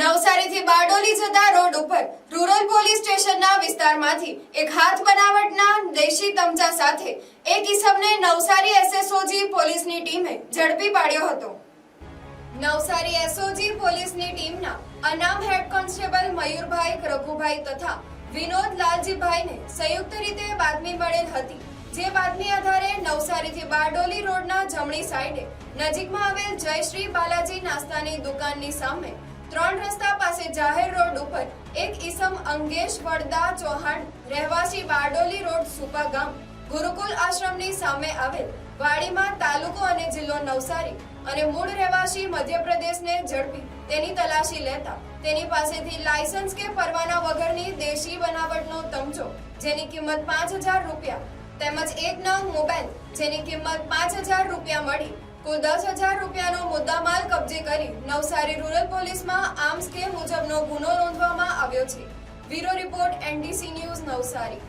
નવસારીથી બારડોલી જતા રોડ ઉપર rural police સ્ટેશનના વિસ્તારમાંથી એક હાથ બનાવટના દેશી તમચા સાથે એક ઈસમને નવસારી એસએસઓજી પોલીસની ટીમે ઝડપી પાડ્યો હતો. નવસારી એસઓજી પોલીસની ટીમના અનામ હેડ કોન્સ્ટેબલ મયુરભાઈ, રઘુભાઈ તથા વિનોદ લાલજીભાઈને સંયુક્ત રીતે બાતમી મળેલ હતી. જે બાતમી આધારે નવસારીથી બારડોલી રોડના જમણી સાઈડે નજીકમાં આવેલ જયશ્રી બાલાજી નાસ્તાની દુકાનની સામે ત્રણ રસ્તા પાસે જાહેર રોડ ઉપર એક ઈસમ અંગેશ વડદા ચૌહાણ રહેવાસી બારડોલી રોડ સુપા ગામ ગુરુકુલ આશ્રમની સામે આવેલ વાડીમાં તાલુકો અને જિલ્લો નવસારી અને મૂળ રહેવાસી મધ્યપ્રદેશને ઝડપી તેની તલાશી લેતા તેની પાસેથી લાયસન્સ કે પરવાના વગરની દેશી બનાવટનો તમચો જેની કિંમત પાંચ હજાર રૂપિયા, તેમજ એક નંગ મોબાઈલ, જેની કિંમત પાંચ હજાર રૂપિયા મળી કુલ દસ હજાર રૂપિયાનો મુદ્દામાલ કબજે કરી નવસારી રૂરલ પોલીસમાં આર્મ્સ કે મુજબનો ગુનો નોંધવામાં આવ્યો છે. Bureau report NDC news Navsari.